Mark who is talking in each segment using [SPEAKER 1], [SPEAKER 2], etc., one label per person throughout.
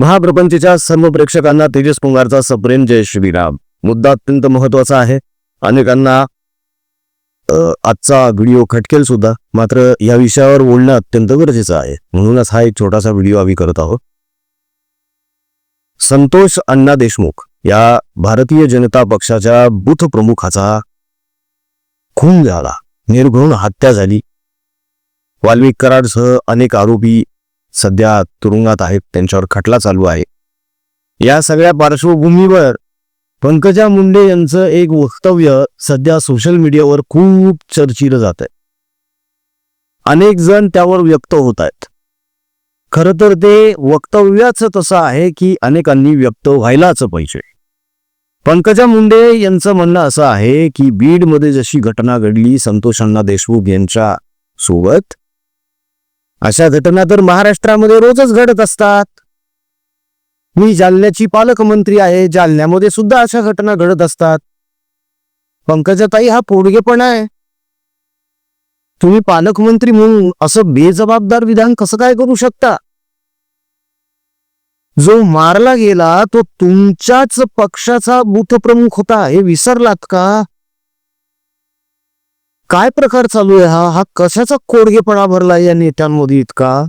[SPEAKER 1] महाप्रपंचच्या सर्व प्रेक्षकांना तेजस पुंगारचा सप्रेम जय श्रीराम. मुद्दा अत्यंत महत्त्वाचा आहे. अनेकांना आजचा व्हिडिओ खटकेल सुद्धा. मात्र या विषयावर बोलणं अत्यंत गरजेचं आहे. म्हणूनच हा एक छोटासा व्हिडिओ आम्ही करत आहोत. संतोष अण्णा देशमुख या भारतीय जनता पक्षाच्या बूथ प्रमुखाचा खून झाला. निर्घृण हत्या झाली. वाल्मिक कराडसह अनेक आरोपी सध्या तुरुंगात आहेत त्यांच्यावर खटला चालू आहे. या सगळ्या पार्श्वभूमीवर पंकजा मुंडे यांचं एक वक्तव्य सध्या सोशल मीडियावर खूप चर्चिलं जात आहे अनेक जण त्यावर व्यक्त होत आहेत. खरं तर ते वक्तव्याच तसं आहे की अनेकांनी व्यक्त व्हायलाच पाहिजे. पंकजा मुंडे यांचं म्हणणं असं आहे की बीडमध्ये जशी घटना घडली संतोष अण्णा देशमुख यांच्या सोबत अशा घटना तर महाराष्ट्रामध्ये रोजच घडत असतात. मी जालन्याची पालकमंत्री आहे. जालन्यामध्ये सुद्धा अशा घटना घडत असतात. पंकजाताई हा पोडगेपणा आहे. तुम्ही पालकमंत्री म्हणून असं बेजबाबदार विधान कसं काय करू शकता? जो मारला गेला तो तुमच्याच पक्षाचा बूथ प्रमुख होता हे विसरलात का? काय प्रकार चालू आहे हा? हा कशाचा कोडगेपणा भरला या नेत्यांमध्ये इतका?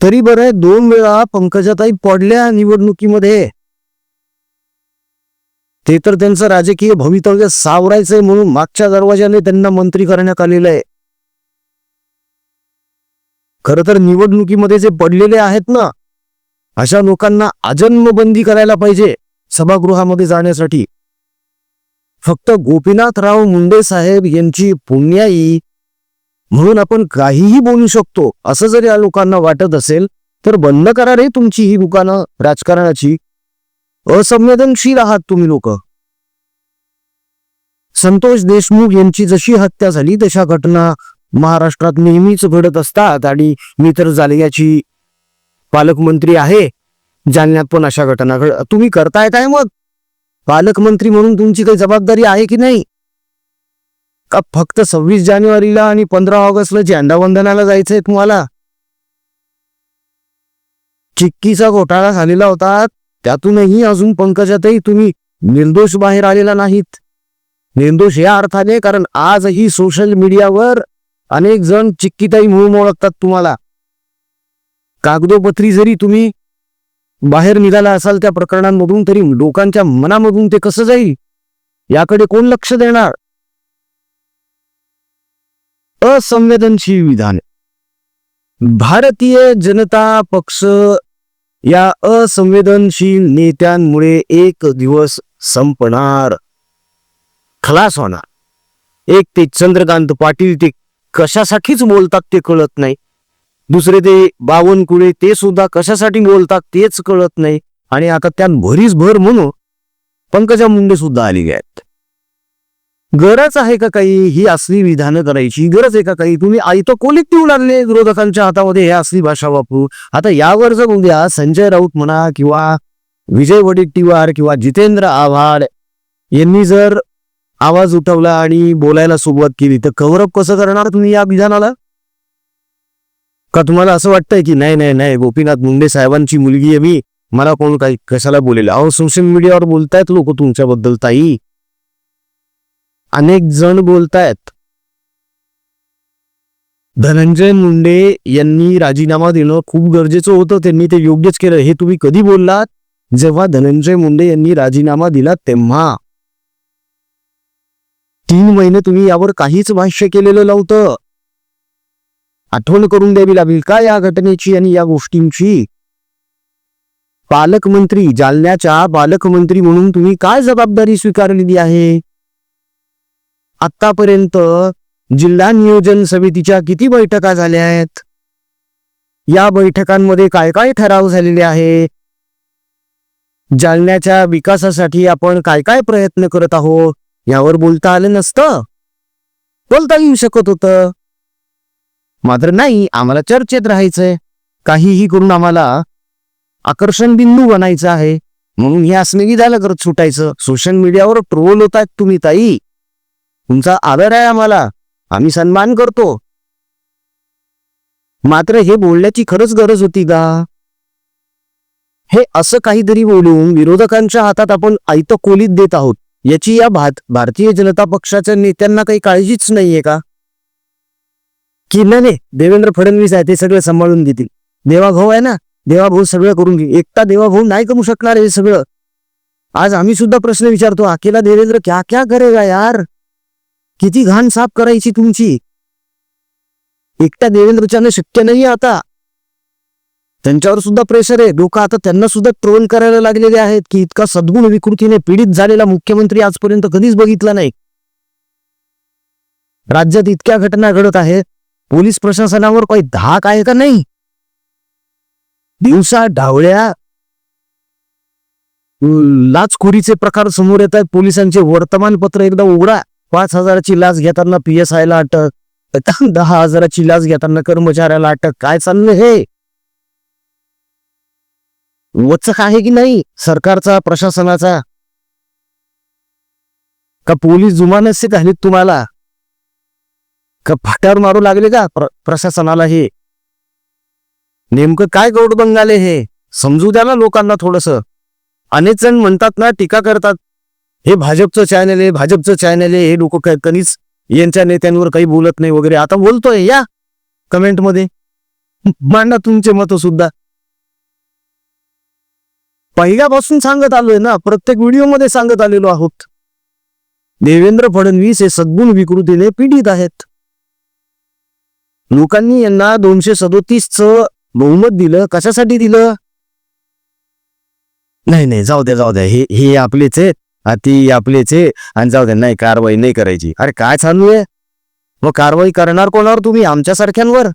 [SPEAKER 1] तरी बरं आहे दोन वेळा पंकजाताई पडल्या निवडणुकीमध्ये. ते तर त्यांचं राजकीय भवितव्य सावरायचंय म्हणून मागच्या दरवाजाने त्यांना मंत्री करण्यात आलेलं आहे. खर तर निवडणुकीमध्ये जे पडलेले आहेत ना अशा लोकांना आजन्मबंदी करायला पाहिजे सभागृहामध्ये जाण्यासाठी. फक्त गोपीनाथराव मुंडे साहेब यांची पुण्याई म्हणून आपण काहीही बोलू शकतो असं जर या लोकांना वाटत असेल तर बंद करा रे तुमची ही दुकानं राजकारणाची. असंवेदनशील आहात तुम्ही लोक. संतोष देशमुख यांची जशी हत्या झाली तशा घटना महाराष्ट्रात नेहमीच घडत असतात आणि मी तर जालन्याची पालकमंत्री आहे. जालन्यात पण अशा घटना घड तुम्ही करताय काय मग? पालकमंत्री म्हणून तुमची काही जबाबदारी आहे की नाही? का फक्त सव्वीस जानेवारीला आणि पंधरा ऑगस्टला झेंडावंदनाला जायचंय तुम्हाला? चिक्कीचा घोटाळा झालेला होता त्यातूनही अजून पंकजातही तुम्ही निर्दोष बाहेर आलेला नाहीत. निर्दोष या अर्थाने कारण आजही सोशल मीडियावर अनेक जण चिक्कीताई म्हणून ओळखतात तुम्हाला. कागदोपत्री जरी तुम्ही बाहेर निघाला असाल त्या प्रकरणांमधून तरी लोकांच्या मनामधून ते कसं जाईल? याकडे कोण लक्ष देणार? असंवेदनशील विधान. भारतीय जनता पक्ष या असंवेदनशील नेत्यांमुळे एक दिवस संपणार. खलास होणार. एक ते चंद्रकांत पाटील ते कशासाठीच बोलतात ते कळत नाही. दुसरे ते बावनकुळे ते सुद्धा कशासाठी बोलतात तेच कळत नाही. आणि आता त्यात भरीच भर म्हणून पंकजा मुंडे सुद्धा आली आहेत. गरज आहे का काही? ही असली विधानं करायची गरज आहे का काही? तुम्ही आयतं कोलीत देऊ लागले विरोधकांच्या हातामध्ये हे असली भाषा वापरू. आता यावर जर उद्या संजय राऊत म्हणा किंवा विजय वडेट्टीवार किंवा जितेंद्र आव्हाड यांनी जर आवाज उठवला आणि बोलायला सुरुवात केली तर कव्हरअप कसं करणार तुम्ही या विधानाला? का तुम्हाला असं वाटतंय की नाही नाही नाही गोपीनाथ मुंडे साहेबांची मुलगी आहे मी मला कोण काही कशाला बोलेल? अहो सोशल मीडियावर बोलतायत लोक तुमच्याबद्दल ताई. अनेक जण बोलतायत. धनंजय मुंडे यांनी राजीनामा देणं खूप गरजेचं होतं त्यांनी ते योग्यच केलं. हे तुम्ही कधी बोललात? जेव्हा धनंजय मुंडे यांनी राजीनामा दिला तेव्हा. तीन महिने तुम्ही यावर काहीच भाष्य केलेलं नव्हतं. आठवण करून द्यावी लागेल का या घटनेची आणि या गोष्टींची? पालकमंत्री जालन्याच्या पालकमंत्री म्हणून तुम्ही काय जबाबदारी स्वीकारलेली आहे? आतापर्यंत जिल्हा नियोजन समितीच्या किती बैठका झाल्या आहेत? या बैठकांमध्ये काय काय ठराव झालेले आहे? जालन्याच्या विकासासाठी आपण काय काय प्रयत्न करत आहोत? यावर बोलता आलं नसतं? बोलता येऊ शकत होतं. मात्र नाही आम्हाला चर्चेत राहायचंय. काहीही करून आम्हाला आकर्षण बिंदू बनायचं आहे. म्हणून हे असणे झालं करत सुटायचं सोशल मीडियावर ट्रोल होतात तुम्ही ताई. तुमचा आदर आहे आम्हाला. आम्ही सन्मान करतो. मात्र हे बोलण्याची खरंच गरज होती का? हे असं काहीतरी बोलून विरोधकांच्या हातात आपण आयत कोलीत देत आहोत. याची या भात भारतीय जनता पक्षाच्या नेत्यांना काही काळजीच नाहीये का? की नाही नाही, देवेंद्र फडणवीस आहे ते सगळं सांभाळून घेतील. देवाभाऊ आहे ना देवाभाऊ सगळं करून घे एकटा देवाभाऊ नाही करू शकणार हे सगळं. आज आम्ही सुद्धा प्रश्न विचारतो अकेला देवेंद्र क्या क्या करेगा यार? किती घाण साफ करायची तुमची? एकटा देवेंद्रच्यानं शक्य नाही आता. त्यांच्यावर सुद्धा प्रेशर आहे. लोक आता त्यांना सुद्धा ट्रोल करायला लागलेले आहेत की इतका सद्गुण विकृतीने पीडित झालेला मुख्यमंत्री आजपर्यंत कधीच बघितला नाही. राज्यात इतक्या घटना घडत आहेत. पोलीस प्रशासनावर काही धाक आहे का नाही? दिवसा ढावळ्या लाचखोरीचे प्रकार समोर येत आहेत. पोलिसांचे वर्तमानपत्र एकदा उघडा. पाच हजाराची लाच घेताना पी एस आयला अटक. दहा हजाराची लाच घेताना कर्मचाऱ्याला अटक. काय चाललं हे? वचक आहे की नाही? सरकारचा प्रशासनाचा? का पोलीस जुमानसे घालीत तुम्हाला? का फाट्यावर मारू लागले का? प्र- प्रशासनाला हे? नेमकं काय गौडबंग आले हे? समजू द्या ना लोकांना थोडस. अनेक जण म्हणतात ना टीका करतात. हे भाजपचं चॅनल आहे भाजपचं चॅनल आहे हे लोक काय कधीच यांच्या नेत्यांवर काही बोलत नाही वगैरे. आता बोलतोय या कमेंटमध्ये. मांडा तुमचे मत सुद्धा. पहिल्यापासून सांगत आलोय ना प्रत्येक व्हिडिओमध्ये सांगत आलेलो आहोत. देवेंद्र फडणवीस हे सद्गुण विकृतीने पीडित आहेत. लोकांनी यांना दोनशे सदोतीस च बहुमत दिलं. कशासाठी दिलं? नाही नाही जाऊ द्या जाऊ द्या. हे हे आपलेच आहे अति ती आपलेच आहे. आणि जाऊ द्या नाही कारवाई नाही करायची. अरे काय चालू आहे? मग कारवाई करणार कोणावर तुम्ही? आमच्यासारख्यांवर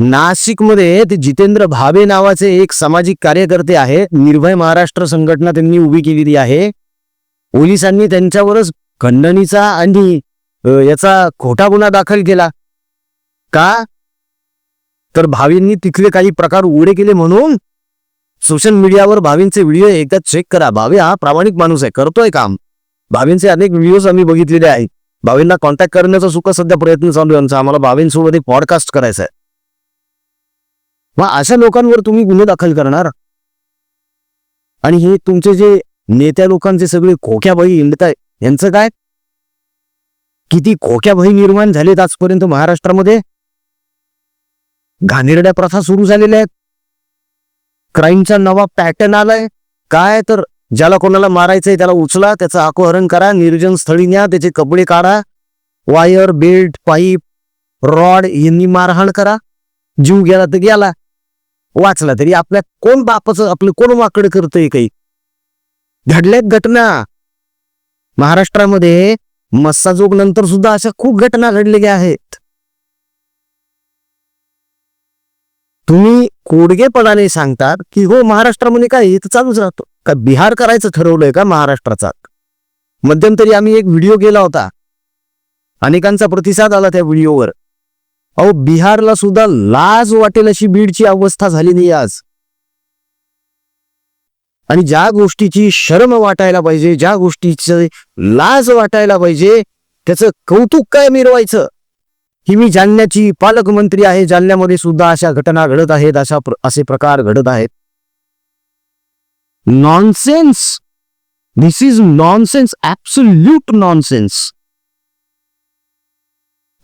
[SPEAKER 1] नाशिकमध्ये ते जितेंद्र भावे नावाचे एक सामाजिक कार्यकर्ते आहे. निर्भय महाराष्ट्र संघटना त्यांनी उभी केलेली आहे. पोलिसांनी त्यांच्यावरच खंडणीचा आणि याचा खोटा गुन्हा दाखल केला. का? तर भावींनी तिथले काही प्रकार उघडे केले म्हणून सोशल मीडियावर भावींचे व्हिडिओ एकदा चेक करा. भावे हा प्रामाणिक माणूस आहे करतोय काम. भावींचे अनेक व्हिडिओज आम्ही बघितलेले आहेत. भावींना कॉन्टॅक्ट करण्याचा सुद्धा सध्या प्रयत्न चालू आहे. आम्हाला भावींसोबत एक पॉडकास्ट करायचा आहे मग अशा लोकांवर तुम्ही गुन्हे दाखल करणार? आणि हे तुमचे जे नेत्या लोकांचे सगळे खोक्या बळी हिंडत आहे यांचं काय? किती खोक्या भय निर्माण झालेत आजपर्यंत महाराष्ट्रामध्ये? घाणेरड्या प्रथा सुरू झालेल्या आहेत. क्राईमचा नवा पॅटर्न आलाय. काय तर ज्याला कोणाला मारायचंय त्याला उचला त्याचं अपहरण करा निर्जन स्थळी न्या त्याचे कपडे काढा वायर बेल्ट पाईप रॉड यांनी मारहाण करा. जीव गेला तर गेला वाचला तरी आपल्या कोण बापाचं आपलं कोण वाकड करतंय काही? घडल्यात घटना. महाराष्ट्रामध्ये मस्साजोग नंतर सुद्धा अशा खूप घटना घडलेल्या आहेत. तुम्ही कोडगेपणाने सांगतात की हो महाराष्ट्रामध्ये काय हे तर चालूच राहतो. का बिहार करायचं ठरवलंय का महाराष्ट्राचा? मध्यंतरी आम्ही एक व्हिडिओ केला होता. अनेकांचा प्रतिसाद आला त्या व्हिडिओवर. अहो बिहारला सुद्धा लाज वाटेल अशी बीडची अवस्था झाली नाही आज. आणि ज्या गोष्टीची शर्म वाटायला पाहिजे ज्या गोष्टीचं लाज वाटायला पाहिजे त्याचं कौतुक काय मिरवायचं? की मी जालन्याची पालकमंत्री आहे. जालन्यामध्ये सुद्धा अशा घटना घडत आहेत अशा प्र- असे प्रकार घडत आहेत. Nonsense this is nonsense absolute nonsense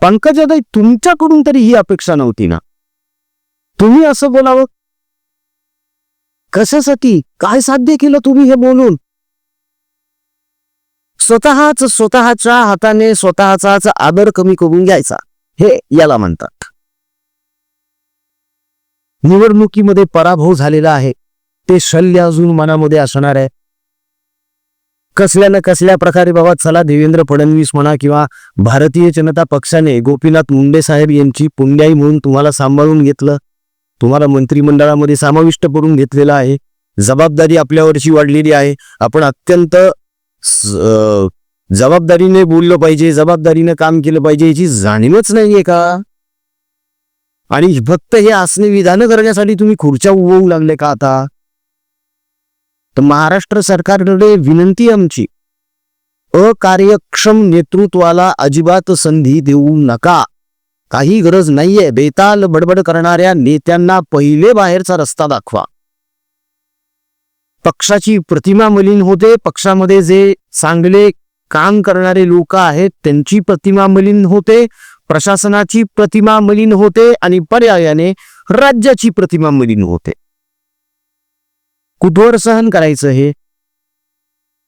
[SPEAKER 1] पंकजाताई तुमच्याकडून तरी ही अपेक्षा नव्हती ना? तुम्ही असं बोलावं कशासाठी? काय साध्य केलं तुम्ही हे बोलून? स्वतःच स्वतःच्या हाताने स्वतःचाच आदर कमी करून घ्यायचा. हे याला म्हणतात. निवडणुकीमध्ये पराभव झालेला आहे. ते शल्य अजून मनामध्ये असणार आहे. कसल्या ना कसल्या प्रकारे बाबा चला देवेंद्र फडणवीस म्हणा किंवा भारतीय जनता पक्षाने गोपीनाथ मुंडे साहेब यांची पुण्याई म्हणून तुम्हाला सांभाळून घेतलं? तुम्हाला मंत्रिमंडळामध्ये समाविष्ट करून घेतलेलं आहे. जबाबदारी आपल्यावरची वाढलेली आहे. आपण अत्यंत जबाबदारीने बोललं पाहिजे जबाबदारीने काम केलं पाहिजे याची जाणीवच नाहीये का? आणि फक्त हे असणे विधानं करण्यासाठी तुम्ही खुर्च्या उभवू लागले का आता? तर महाराष्ट्र सरकारकडे विनंती आमची. अकार्यक्षम नेतृत्वाला अजिबात संधी देऊ नका. काही गरज नाहीये. बेताल बडबड करणाऱ्या नेत्यांना पहिले बाहेरचा रस्ता दाखवा. पक्षाची प्रतिमा मलिन होते. पक्षामध्ये जे चांगले काम करणारे लोक आहेत त्यांची प्रतिमा मलिन होते. प्रशासनाची प्रतिमा मलिन होते आणि पर्यायाने राज्याची प्रतिमा मलिन होते. कुठवर सहन करायचं हे?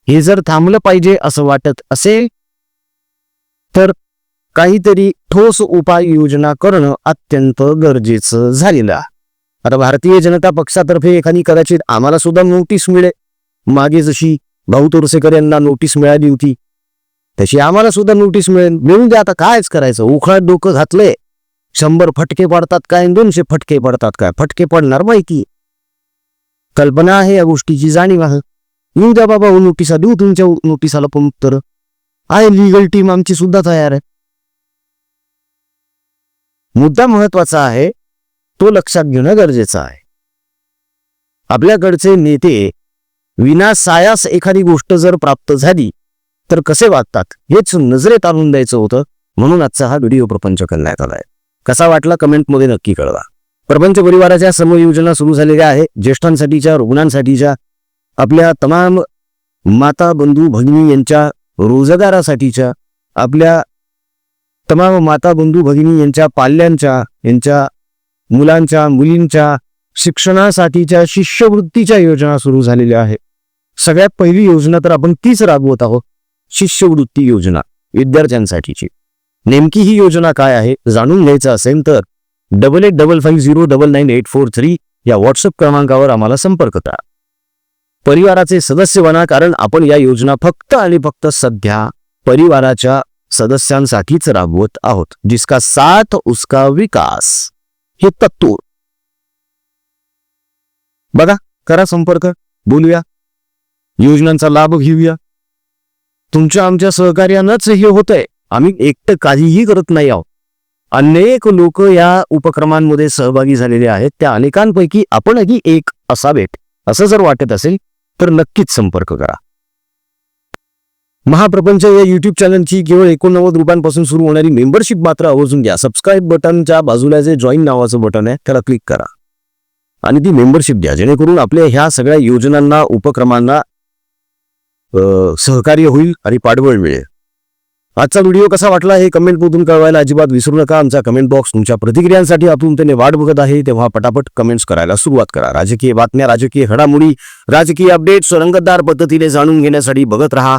[SPEAKER 1] हे जर थांबलं पाहिजे असं वाटत असेल तर काहीतरी ठोस उपाययोजना करणं अत्यंत गरजेचं झालेलं आहे. आता भारतीय जनता पक्षातर्फे एखादी कदाचित आम्हाला सुद्धा नोटीस मिळेल. मागे जशी भाऊ तोरसेकर यांना नोटीस मिळाली होती तशी आम्हाला सुद्धा नोटीस मिळेल. मिळून द्या आता कायच करायचं? उखळत डोकं घातलंय. शंभर फटके पडतात काय दोनशे फटके पडतात काय? फटके पडणार माहिती कल्पना आहे या गोष्टीची जाणीव आहे. येऊ द्या बाबा हो नोटिसा देऊ तुमच्या नोटिसाला पण उत्तर आहे लिगल टीम आमची सुद्धा तयार आहे. मुद्दा महत्त्वाचा आहे तो लक्षात घेणं गरजेचं आहे. आपल्याकडचे नेते विना सायास एखादी गोष्ट जर प्राप्त झाली तर कसे वागतात हेच नजरेत आणून द्यायचं होतं म्हणून आजचा हा व्हिडिओ प्रपंच करण्यात आलाय. कसा वाटला कमेंटमध्ये नक्की कळवा. प्रपंच परिवाराच्या समयोजना सुरू झालेल्या आहे ज्येष्ठांसाठीच्या रुग्णांसाठीच्या आपल्या तमाम माता बंधू भगिनी यांच्या रोजगारासाठीच्या आपल्या तमाम माता बंधू भगिनी यांच्या पाल्यांच्या यांच्या मुलांच्या मुलींच्या शिक्षणासाठीच्या शिष्यवृत्तीच्या योजना सुरू झालेल्या आहेत. सगळ्यात पहिली योजना तर आपण तीच राबवत आहोत शिष्यवृत्ती योजना विद्यार्थ्यांसाठीची. नेमकी ही योजना काय आहे जाणून घ्यायचं असेल तर double eight double five zero double nine eight four three या व्हॉट्सअप क्रमांकावर आम्हाला संपर्क करा. परिवाराचे सदस्य बना कारण आपण या योजना फक्त आणि फक्त सध्या परिवाराच्या सदस्यांसाठीच राबवत आहोत जिसका साथ उसका विकास. हे तत्व बघा करा संपर्क. बोलूया. योजनांचा लाभ घेऊया. तुमच्या आमच्या सहकार्यानंच हे होतंय. आम्ही एकटं काहीही करत नाही आहोत. अनेक लोक या उपक्रमांमध्ये सहभागी झालेले आहेत. त्या अनेकांपैकी आपणही एक असावेत. असं जर वाटत असेल तर नक्कीच संपर्क करा. महाप्रपंच या युट्यूब चॅनलची केवळ एकोणनव्वद रुपयांपासून सुरू होणारी मेंबरशिप मात्र आवर्जून घ्या. सबस्क्राईब बटनच्या बाजूला जे जॉईन नावाचं बटन आहे त्याला क्लिक करा. आणि ती मेंबरशिप द्या. जेणेकरून आपल्या ह्या सगळ्या योजनांना उपक्रमांना सहकार्य होईल आणि पाठबळ मिळेल. आजचा व्हिडिओ कसा वाटला हे कमेंट मधून कळवायला अजिबात विसरू नका. आमचा कमेंट बॉक्स तुमच्या प्रतिक्रियांसाठी आपण वाट बघत आहे. तेव्हा पटापट कमेंट्स करायला सुरुवात करा. राजकीय बातम्या राजकीय घडामोडी राजकीय अपडेट्स रंगतदार पद्धतीने जाणून घेण्यासाठी बघत राहा.